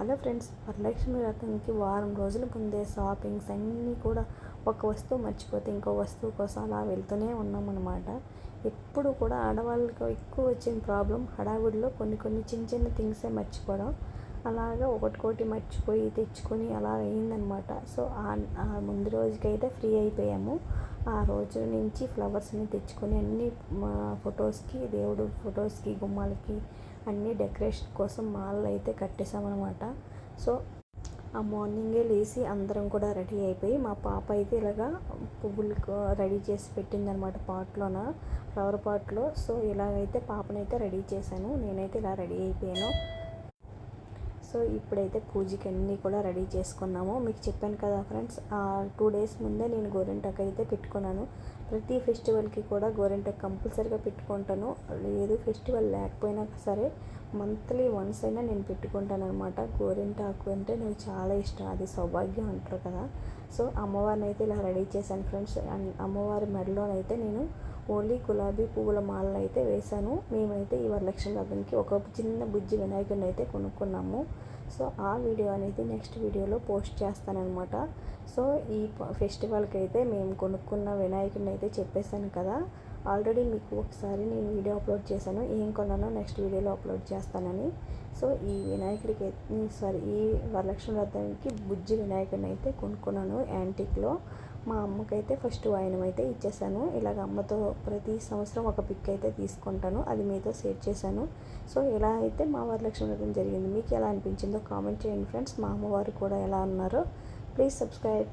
Hello friends Varalakshmi వ్రతంకి వారం రోజుల ముందే షాపింగ్స్ అన్నీ కూడా ఒక వస్తువు మర్చిపోతే ఇంకో వస్తువు కోసం అలా వెళ్తూనే ఉన్నామన్నమాట. ఎప్పుడు కూడా ఆడవాళ్ళకి ఎక్కువ వచ్చిన ప్రాబ్లం హడావుడిలో కొన్ని కొన్ని చిన్న చిన్న థింగ్సే మర్చిపోవడం. అలాగా ఒకటికోటి మర్చిపోయి తెచ్చుకొని అలా అయిందనమాట సో ఆ ముందు రోజుకైతే ఫ్రీ అయిపోయాము. ఆ రోజు నుంచి ఫ్లవర్స్ని తెచ్చుకొని అన్ని మా ఫొటోస్కి దేవుడు ఫొటోస్కి గుమ్మాలకి అన్ని డెకరేషన్ కోసం మాలలు అయితే కట్టేసామన్నమాట సో ఆ మార్నింగే లేచి అందరం కూడా రెడీ అయిపోయి మా పాప అయితే ఇలాగా పువ్వులకు రెడీ చేసి పెట్టిందనమాట పాట్లోన ఫ్లవర్ పాట్లో సో ఇలాగైతే పాపనైతే రెడీ చేశాను. నేనైతే ఇలా రెడీ అయిపోయాను. సో ఇప్పుడైతే పూజకి అన్నీ కూడా రెడీ చేసుకున్నాము. మీకు చెప్పాను కదా ఫ్రెండ్స్ ఆ టూ డేస్ ముందే నేను గోరింటాకు అయితే పెట్టుకున్నాను. ప్రతి ఫెస్టివల్కి కూడా గోరింటాకు కంపల్సరీగా పెట్టుకుంటాను. లేదు ఫెస్టివల్ లేకపోయినా సరే మంత్లీ వన్స్ అయినా నేను పెట్టుకుంటాను అనమాట గోరింటాకు అంటే నాకు చాలా ఇష్టం అది సౌభాగ్యం అంటారు కదా. సో అమ్మవారిని అయితే ఇలా రెడీ చేశాను ఫ్రెండ్స్. అమ్మవారి మెడలోనైతే నేను ఓన్లీ గులాబీ పువ్వుల మాలను అయితే వేశాను. మేమైతే ఈ వరలక్ష్మి వ్రతంకి ఒక చిన్న బుజ్జి వినాయకుడిని అయితే కొనుక్కున్నాము. సో ఆ వీడియో అనేది నెక్స్ట్ వీడియోలో పోస్ట్ చేస్తానమాట సో ఈ ఫెస్టివల్కి అయితే మేము కొనుక్కున్న వినాయకుడిని అయితే చెప్పేశాను కదా. ఆల్రెడీ మీకు ఒకసారి నేను వీడియో అప్లోడ్ చేశాను. ఏం కొన్నానో నెక్స్ట్ వీడియోలో అప్లోడ్ చేస్తానని. సో ఈ వినాయకుడికి సారీ ఈ వరలక్ష్మి వ్రతానికి బుజ్జి వినాయకుడిని అయితే కొనుక్కున్నాను యాంటిక్లో. మా అమ్మకైతే ఫస్ట్ వాయనం అయితే ఇచ్చేసాను. ఇలాగ అమ్మతో ప్రతి సంవత్సరం ఒక పిక్ అయితే తీసుకుంటాను. అది మీతో షేర్ చేశాను. సో ఇలా అయితే మా వరలక్ష్మి వ్రతం జరిగింది. మీకు ఎలా అనిపించిందో కామెంట్ చేయండి ఫ్రెండ్స్. మా అమ్మవారు కూడా ఎలా ఉన్నారో ప్లీజ్ సబ్స్క్రైబ్.